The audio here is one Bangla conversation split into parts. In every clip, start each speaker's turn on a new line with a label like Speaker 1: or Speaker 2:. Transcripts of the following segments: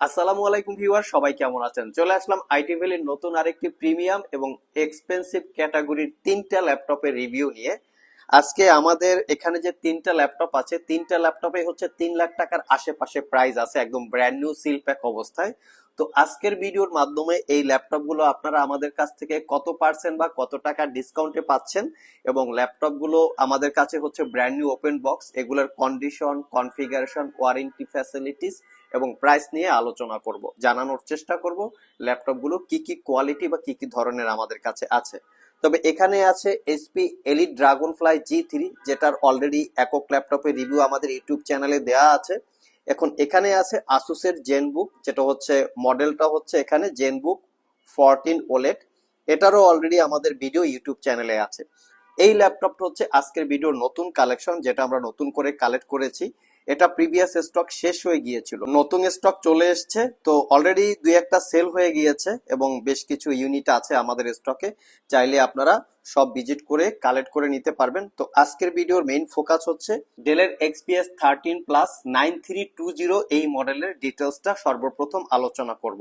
Speaker 1: আসসালামু আলাইকুম ভিউয়ার, সবাই কেমন আছেন? চলে আসলাম আইটি ভ্যালির নতুন আরেকটি প্রিমিয়াম এবং এক্সপেন্সিভ ক্যাটাগরির তিনটা ল্যাপটপের রিভিউ নিয়ে। আজকে আমাদের এখানে যে তিনটা ল্যাপটপ আছে, তিনটা ল্যাপটপে হচ্ছে তিন লাখ টাকার আশেপাশে প্রাইস আছে, একদম ব্র্যান্ড নিউ সিল প্যাক অবস্থায়। তো আজকের ভিডিওর মাধ্যমে এই ল্যাপটপগুলো আপনারা আমাদের কাছ থেকে কত পার্সেন্ট বা কত টাকা ডিসকাউন্টে পাচ্ছেন? এবং ল্যাপটপগুলো আমাদের কাছে হচ্ছে ব্র্যান্ড নিউ ওপেন বক্স এগুলোর কন্ডিশন কনফিগারেশন ওয়ারেন্টি ফ্যাসিলিটিস এবং প্রাইস নিয়ে আলোচনা করব। জানানোর চেষ্টা করব ল্যাপটপগুলো কি কি কোয়ালিটি বা কি কি ধরনের আমাদের কাছে আছে। তবে এখানে আছে HP Elite Dragonfly G three যেটার অলরেডি একক ল্যাপটপের রিভিউ আমাদের ইউটিউব চ্যানেলে দেওয়া আছে। এখন এখানে আছে আসুসের জেনবুক যেটা হচ্ছে মডেলটা হচ্ছে এখানে জেনবুক ফরটিন ওলেট এটারও অলরেডি আমাদের ভিডিও ইউটিউব চ্যানেলে আছে। এই ল্যাপটপটা হচ্ছে আজকের ভিডিওর নতুন কালেকশন যেটা আমরা নতুন করে কালেক্ট করেছি। এটা প্রিভিয়াস স্টক শেষ হয়ে গিয়েছিল। নতুন স্টক চলে এসছে, তো অলরেডি দুই একটা সেল হয়ে গিয়েছে এবং বেশ কিছু ইউনিট আছে আমাদের স্টকে চাইলে আপনারা সব ভিজিট করে কালেক্ট করে নিতে পারবেন। তো আজকের ভিডিওর মেইন ফোকাস হচ্ছে ডেলের XPS thirteen plus nine three two zero এই মডেলের ডিটেলসটা সর্বপ্রথম আলোচনা করব।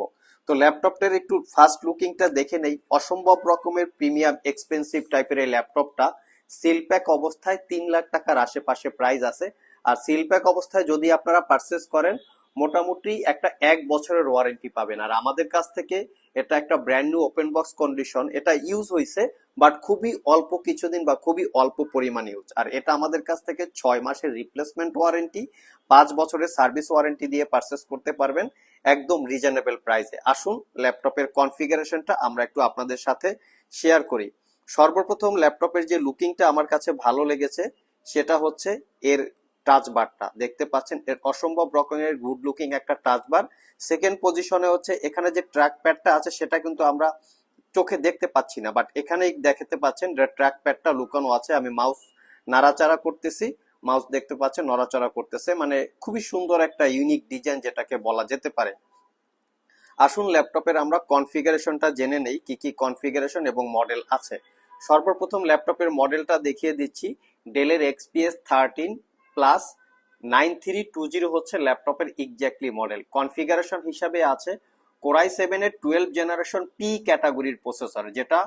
Speaker 1: তো ল্যাপটপটার একটু ফার্স্ট লুকিংটা দেখে নেই। অসম্ভব রকমের প্রিমিয়াম এক্সপেন্সিভ টাইপের এই ল্যাপটপটা সিল প্যাক অবস্থায় তিন লাখ টাকার আশেপাশে প্রাইস আছে। আর সিল প্যাক অবস্থায় যদি আপনারা পারচেস করেন, মোটামুটি একটা এক বছরের ওয়ারেন্টি পাবেন। আর আমাদের কাছ থেকে এটা একটা brand new open box condition এটা ইউজ হয়েছে বাট খুবই অল্প কিছুদিন বা খুবই অল্প পরিমাণ ইউজ আর এটা আমাদের কাছ থেকে ছয় মাসের রিপ্লেসমেন্ট ওয়ারেন্টি পাঁচ বছরের সার্ভিস ওয়ারেন্টি দিয়ে পারচেস করতে পারবেন একদম রিজনেবল প্রাইসে আসুন ল্যাপটপের কনফিগারেশনটা আমরা একটু আপনাদের সাথে শেয়ার করি। সর্বপ্রথম ল্যাপটপের যে লুকিংটা আমার কাছে ভালো লেগেছে, সেটা হচ্ছে এর টাচ বারটা দেখতে পাচ্ছেন, এর অসম্ভব রকমের গুড লুকিং একটা টাচ বার সেকেন্ড পজিশনে হচ্ছে, এখানে যে ট্র্যাক প্যাডটা আছে, সেটা কিন্তু আমরা চোখে দেখতে পাচ্ছি না। বাট এখানেই দেখতে পাচ্ছেন ট্র্যাক প্যাডটা লুকানো আছে। আমি মাউস নাড়াচাড়া করতেছি। মাউস দেখতে পাচ্ছেন, নড়াচড়া করতেছে। মানে খুবই সুন্দর একটা ইউনিক ডিজাইন যেটাকে বলা যেতে পারে। আসুন ল্যাপটপের আমরা কনফিগারেশনটা জেনে নেই, কি কি কনফিগারেশন এবং মডেল আছে। সর্বপ্রথম ল্যাপটপের মডেলটা দেখিয়ে দিচ্ছি। ডেলের XPS thirteen plus nine three two zero হচ্ছে ল্যাপটপের এক্স্যাক্টলি মডেল কনফিগারেশন হিসাবে আছে কোরাই সেভেনের টুয়েলভ জেনারেশন পি ক্যাটাগরির প্রসেসর যেটা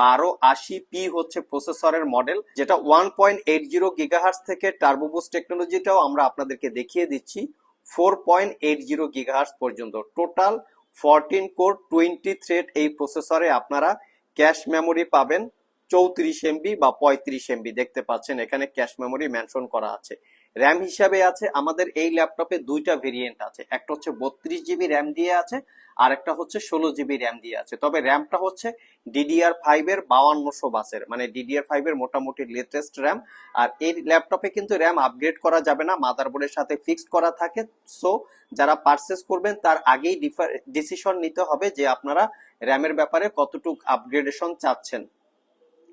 Speaker 1: বারো আশি পি হচ্ছে প্রসেসরের মডেল যেটা one point eight zero gigahertz থেকে টার্বোবুস টেকনোলজিটাও আমরা আপনাদেরকে দেখিয়ে দিচ্ছি four point eight zero gigahertz পর্যন্ত। Total fourteen core twenty thread এই প্রসেসরে আপনারা ক্যাশ মেমোরি পাবেন। চৌত্রিশ এমবি বা পঁয়ত্রিশ এমবি দেখতে পাচ্ছেন, এখানে ক্যাশ মেমোরি মেনশন করা আছে। র্যাম হিসাবে আছে, আমাদের এই ল্যাপটপে দুইটা ভেরিয়েন্ট আছে। একটা হচ্ছে বত্রিশ জিবি র্যাম দিয়ে আছে, আর একটা হচ্ছে ষোলো জিবি র্যাম দিয়ে আছে। তবে র্যামটা হচ্ছে ডিডিআর ফাইভ এর বাউান্নশো বাসের মানে ডিডিআর ফাইভ এর মোটামুটি লেটেস্ট র্যাম আর এই ল্যাপটপে কিন্তু র্যাম আপগ্রেড করা যাবে না মাদারবোর্ডের সাথে ফিক্সড করা থাকে। সো যারা পারচেস করবেন, তার আগেই ডিসিশন নিতে হবে যে আপনারা র্যামের ব্যাপারে কতটুকু আপগ্রেডেশন চাচ্ছেন।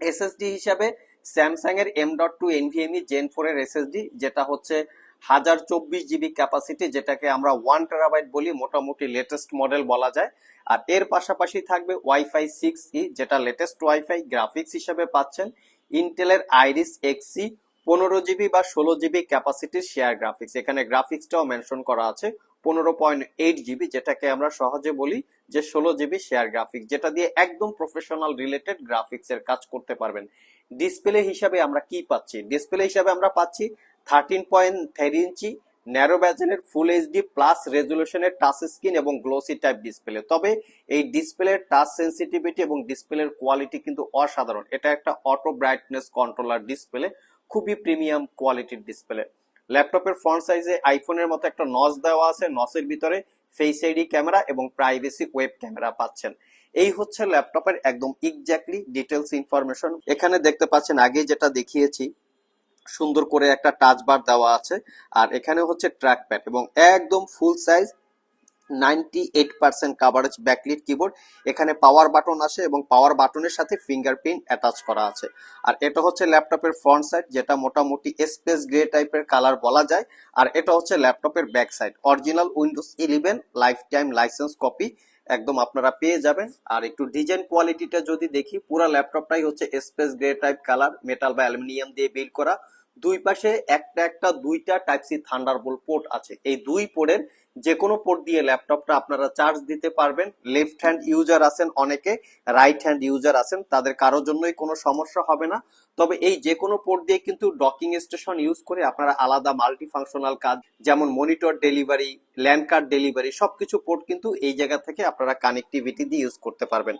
Speaker 1: এসএসডি হিসাবে স্যামসাং এর M dot two NVMe gen four এর এসএসডি যেটা হচ্ছে হাজার চব্বিশ জিবি ক্যাপাসিটি যেটাকে আমরা ওয়ান টেরাবাইট বলি, মোটামুটি লেটেস্ট মডেল বলা যায়। আর এর পাশাপাশি থাকবে ওয়াইফাই সিক্স ই যেটা লেটেস্ট ওয়াইফাই গ্রাফিক্স হিসেবে পাচ্ছেন। ইন্টেলের আইরিস এক্সি পনেরো জিবি বা ষোলো জিবি ক্যাপাসিটির শেয়ার গ্রাফিক্স এখানে গ্রাফিক্সটাও মেনশন করা আছে, পনেরো পয়েন্ট এইট জিবি যেটাকে আমরা সহজে বলি যে ষোলো জিবি শেয়ার গ্রাফিক্স যেটা দিয়ে একদম প্রফেশনাল রিলেটেড গ্রাফিক্স এর কাজ করতে পারবেন। ডিসপ্লে হিসাবে আমরা কি পাচ্ছি? ডিসপ্লে হিসাবে আমরা পাচ্ছি thirteen point three inch narrow ব্যাজেনের full HD plus রেজলিউশনের টাচ স্ক্রিন এবং গ্লোসি টাইপ ডিসপ্লে তবে এই ডিসপ্লের টাচ সেন্সিটিভিটি এবং ডিসপ্লের কোয়ালিটি কিন্তু অসাধারণ। এটা একটা অটো ব্রাইটনেস কন্ট্রোলার ডিসপ্লে খুবই প্রিমিয়াম কোয়ালিটির ডিসপ্লে ল্যাপটপের ফ্রন্ট সাইজে আইফোনের মতো একটা নস দেওয়া আছে নসের ভিতরে ফেস আইডি ক্যামেরা এবং প্রাইভেসি ওয়েব ক্যামেরা পাচ্ছেন। এই হচ্ছে ল্যাপটপের একদম এক্স্যাক্টলি ডিটেলস ইনফরমেশন এখানে দেখতে পাচ্ছেন, আগে যেটা দেখিয়েছি, সুন্দর করে একটা টাচ বার দেওয়া আছে। আর এখানে হচ্ছে ট্র্যাক প্যাড এবং একদম full size ninety eight percent coverage backlit keyboard এখানে পাওয়ার বাটন আসে এবং পাওয়ার বাটনের সাথে ফিঙ্গারপ্রিন্ট অ্যাটাচ করা আছে। আর এটা হচ্ছে ল্যাপটপের ফ্রন্ট সাইড যেটা মোটামুটি স্পেস গ্রে টাইপের কালার বলা যায়। আর এটা হচ্ছে ল্যাপটপের back side original Windows eleven life time licence copy একদম আপনারা পেয়ে যাবেন। আর একটু ডিজাইন কোয়ালিটিটা যদি দেখি, পুরো ল্যাপটপটাই হচ্ছে space grey type colour metal বা অ্যালুমিনিয়াম দিয়ে বিল্ড করা। দুই পাশে একটা একটা দুইটা টাইপ সি থান্ডারবোল্ট পোর্ট আছে। এই দুই পোর্টের যে কোনো পোর্ট দিয়ে ল্যাপটপটা আপনারা চার্জ দিতে পারবেন। লেফট হ্যান্ড ইউজার আছেন অনেকে রাইট হ্যান্ড ইউজার আছেন, তাদের কারোর জন্যই কোনো সমস্যা হবে না। তবে এই যে কোনো পোর্ট দিয়ে কিন্তু ডকিং স্টেশন ইউজ করে আপনারা আলাদা মাল্টি ফাংশনাল কাজ, যেমন monitor delivery land card delivery সবকিছু পোর্ট কিন্তু এই জায়গা থেকে আপনারা কানেক্টিভিটি দিয়ে ইউজ করতে পারবেন।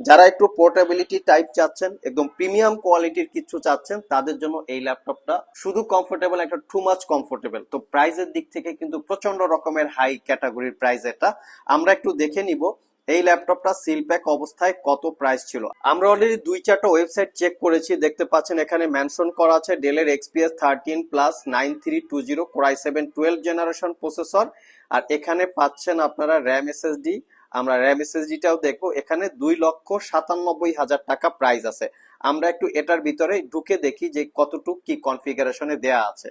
Speaker 1: যারা একটু পোর্টেবিলিটি টাইপ চাচ্ছেন, একদম প্রিমিয়াম কোয়ালিটির কিছু চাচ্ছেন, তাদের জন্য এই ল্যাপটপটা শুধু কমফোর্টেবল একটা টু মাচ কমফোর্টেবল তো প্রাইজের দিক থেকে কিন্তু প্রচণ্ড রকমের হাই ক্যাটাগরির প্রাইস এটা। আমরা একটু দেখে নিব। এই ল্যাপটপটা সিল প্যাক অবস্থায় কত প্রাইস ছিল আমরা অলরেডি দুই চারটা ওয়েবসাইট চেক করেছি, দেখতে পাচ্ছেন এখানে মেনশন করা আছে ডেলের XPS thirteen plus nine three two zero core i seven twelve generation processor আর এখানে পাচ্ছেন আপনারা র্যাম এসএসডি আমরা র্যাম এসএসডিটাও দেখব, এখানে দুই লক্ষ সাতানব্বই হাজার টাকা প্রাইস আছে আমরা একটু এটার ভিতরে ঢুকে দেখি যে কতটুক কি কনফিগারেশনে দেয়া আছে।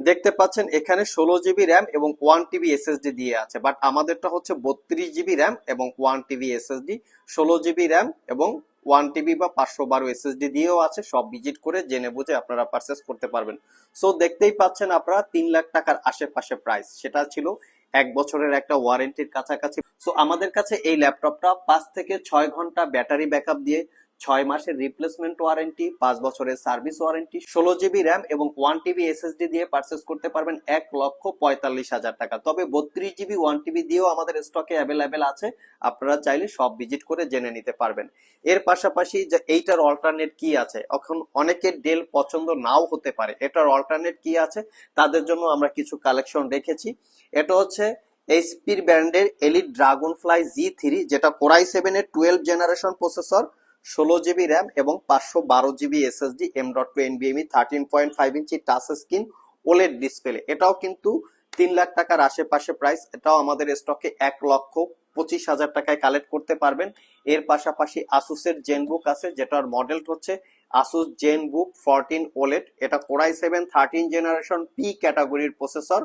Speaker 1: দেখতে পাচ্ছেন এখানে ষোলো জিবি র্যাম এবং ওয়ান টিবি এসএসডি দিয়ে আছে বাট আমাদেরটা হচ্ছে বত্রিশ জিবি র্যাম এবং ওয়ান টিবি এসএসডি, ষোলো জিবি র্যাম এবং ওয়ান টিবি বা পাঁচশো বারো এসএসডি দিয়েও আছে, সব ভিজিট করে জেনে বুঝে আপনারা পারচেস করতে পারবেন। সো দেখতেই পাচ্ছেন আপনারা তিন লাখ টাকার আশেপাশে প্রাইস সেটা ছিল এক বছরের একটা ওয়ারেন্টির কাছাকাছি। সো আমাদের কাছে এই ল্যাপটপটা পাঁচ থেকে ছয় ঘণ্টা ব্যাটারি ব্যাকআপ দিয়ে ছয় মাসের রিপ্লেসমেন্ট ওয়ারেন্টি পাঁচ বছরের সার্ভিস ওয়ারেন্টি ষোলো জিবি র্যাম এবং ওয়ান টিবি এসএসডি দিয়ে পারচেস করতে পারবেন এক লক্ষ পঁয়তাল্লিশ হাজার টাকা। তবে বত্রিশ জিবি ওয়ান টিবি দিয়েও আমাদের স্টকে অ্যাভেলেবেল আছে, আপনারা চাইলে সব ভিজিট করে জেনে নিতে পারবেন। এর পাশাপাশি যে এইটার অল্টারনেট কি আছে, এখন অনেকের ডেল পছন্দ নাও হতে পারে। এটার অল্টারনেট কি আছে, তাদের জন্য আমরা কিছু কালেকশন রেখেছি। এটা হচ্ছে এইচপির ব্র্যান্ডের Elite Dragonfly G three যেটা কোরাই সেভেনের টুয়েলভ জেনারেশন প্রসেসর ষোলো জিবি র্যাম এবং পাঁচশো বারো GB SSD M dot two এনবিএমই thirteen point five inch touch screen OLED display এটাও কিন্তু তিন লাখ টাকার আশেপাশে প্রাইস এটাও আমাদের স্টকে এক লক্ষ পঁচিশ হাজার টাকায় কালেক্ট করতে পারবেন। এর পাশাপাশি আসুসের জেনবুক আছে, যেটার মডেল হচ্ছে Asus Zenbook fourteen OLED এটা core i seven thirteen generation P ক্যাটাগরির প্রসেসর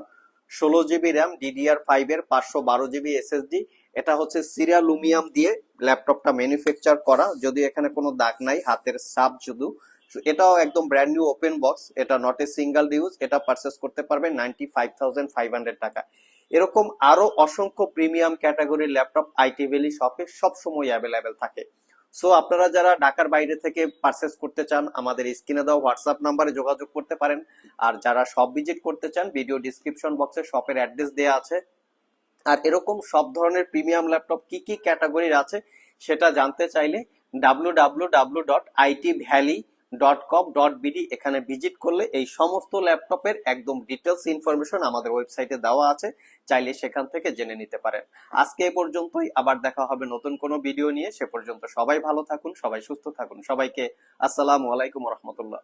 Speaker 1: ষোলো জিবি র্যাম ডিডিআর ফাইভ এর পাঁচশো বারো জিবি এসএসডি এটা হচ্ছে সিরিয়ালুমিয়াম দিয়ে ল্যাপটপটা ম্যানুফ্যাকচার করা যদি এখানে কোনো দাগ নাই, হাতের সাপ শুধু। এটাও একদম ব্র্যান্ড নিউ ওপেন বক্স এটা নট এ সিঙ্গেল ইউজ এটা পারচেস করতে পারবেন ninety five thousand five hundred টাকা। এরকম আরও অসংখ্য প্রিমিয়াম ক্যাটাগরির ল্যাপটপ আইটি ভ্যালি শপে সবসময় অ্যাভেলেবেল থাকে। সো আপনারা যারা ঢাকার বাইরে থেকে পারচেস করতে চান, আমাদের স্ক্রিনে দেওয়া হোয়াটসঅ্যাপ নাম্বারে যোগাযোগ করতে পারেন। আর যারা শপ ভিজিট করতে চান ভিডিও ডিসক্রিপশন বক্সে শপের অ্যাড্রেস দেওয়া আছে। আর এরকম সব ধরনের প্রিমিয়াম ল্যাপটপ কি কি ক্যাটাগরির আছে সেটা জানতে চাইলে W dot com dot BD এখানে ভিজিট করলে এই সমস্ত ল্যাপটপের একদম ডিটেলস ইনফরমেশন আমাদের ওয়েবসাইটে দেওয়া আছে, চাইলে সেখান থেকে জেনে নিতে পারেন। আজকে এ পর্যন্তই, আবার দেখা হবে নতুন কোনো ভিডিও নিয়ে। সে পর্যন্ত সবাই ভালো থাকুন, সবাই সুস্থ থাকুন। সবাইকে আসসালামু আলাইকুম রহমতুল্লাহ।